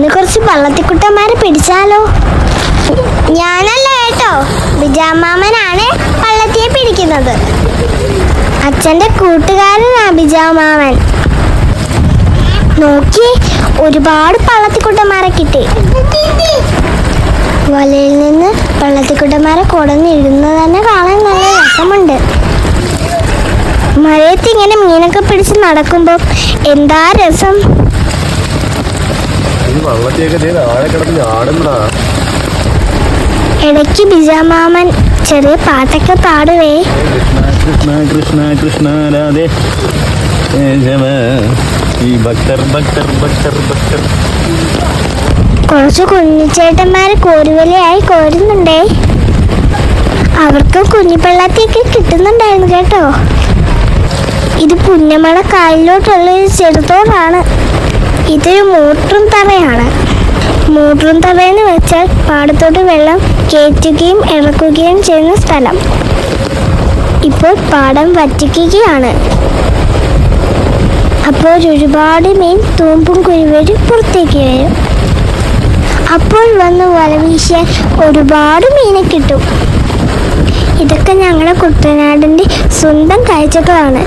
ഇന്ന് കുറച്ച് പള്ളത്തിക്കുട്ടന്മാരെ പിടിച്ചാലോ? ഞാനല്ല കേട്ടോ ബിജാമാമനാണ് പള്ളത്തിയെ പിടിക്കുന്നത്. അച്ഛന്റെ കൂട്ടുകാരനാ ബിജാമാമൻ. നോക്കി ഒരുപാട് പള്ളത്തിക്കുട്ടന്മാരെ കിട്ടി. വലയിൽ നിന്ന് പള്ളത്തിക്കുട്ടന്മാരെ കുടഞ്ഞിടുന്നത് തന്നെ കാണാൻ നല്ല രസമുണ്ട്. മഴയത്ത് ഇങ്ങനെ മീനൊക്കെ പിടിച്ച് നടക്കുമ്പോൾ എന്താ രസം? വള്ളത്തിയൊക്കെ താഴെ കിടന്ന് ആടുന്നടാ ഇടയ്ക്ക് ബിജാമാമൻ ചെറിയ പാട്ടൊക്കെ പാടുവേ. കൃഷ്ണ കൃഷ്ണ കൃഷ്ണ രാധേ. ഈ ഭക്തർ ഭക്തർ ഭക്തർ ഭക്തർ. കുറച്ച് കുഞ്ഞിച്ചേട്ടന്മാര് കോരുവലയായി കോരുന്നുണ്ടേ. അവർക്ക് കുഞ്ഞിപ്പെള്ളത്തിയൊക്കെ കിട്ടുന്നുണ്ടായിരുന്നു കേട്ടോ. ഇത് പുന്നമള കായലിലോട്ടുള്ള ഒരു ചെറുതോടാണ്. ഇതൊരു മോട്ടറും തറയാണ്. മോട്ടറും തറയെന്ന് വെച്ചാൽ പാടത്തോട്ട് വെള്ളം കയറ്റുകയും ഇറക്കുകയും ചെയ്യുന്ന സ്ഥലം. ഇപ്പോൾ പാടം വറ്റിക്കുകയാണ്. അപ്പോൾ ഒരുപാട് മീൻ തൂമ്പും കുരുവരും പുറത്തേക്ക് വരും. അപ്പോൾ വന്ന് വല വീശിയാൽ ഒരുപാട് മീനെ കിട്ടും. ഇതൊക്കെ ഞങ്ങളുടെ കുട്ടനാടിന്റെ സ്വന്തം കാഴ്ചകളാണ്.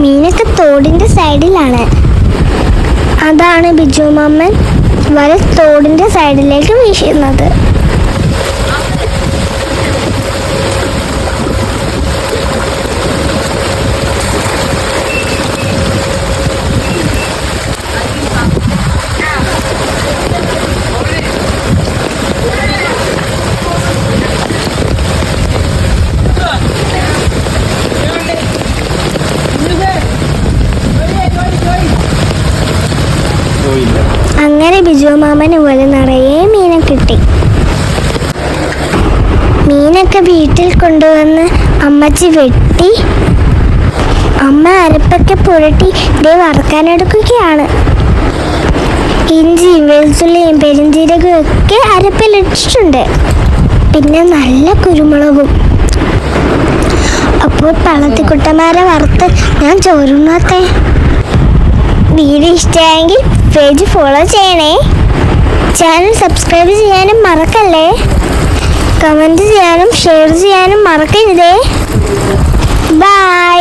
മീനൊക്കെ തോടിന്റെ സൈഡിലാണ്. അതാണ് ബിജു മാമൻ വല തോടിന്റെ സൈഡിലേക്ക് വീശുന്നത്. അങ്ങനെ ബിജു മാമന് പോലെ നിറയെ മീനെ കിട്ടി. മീനൊക്കെ വീട്ടിൽ കൊണ്ടുവന്ന് അമ്മച്ചി വെട്ടി അമ്മ അരപ്പൊക്കെ പുരട്ടി ഇതേ വറുക്കാനെടുക്കുകയാണ് ഇഞ്ചിയും വെളുത്തുള്ളിയും പെരിഞ്ചീരകവും ഒക്കെ അരപ്പിലിട്ടിട്ടുണ്ട് പിന്നെ നല്ല കുരുമുളകും. അപ്പോൾ പള്ളത്തിക്കുട്ടന്മാരെ വറുത്ത് ഞാൻ ചോറുണ്ണാത്തേ? വീഡിയോ ഇഷ്ടമായെങ്കിൽ പേജ് ഫോളോ ചെയ്യണേ. ചാനൽ സബ്സ്ക്രൈബ് ചെയ്യാനും മറക്കല്ലേ? കമന്റ് ചെയ്യാനും ഷെയർ ചെയ്യാനും മറക്കരുതേ. ബൈ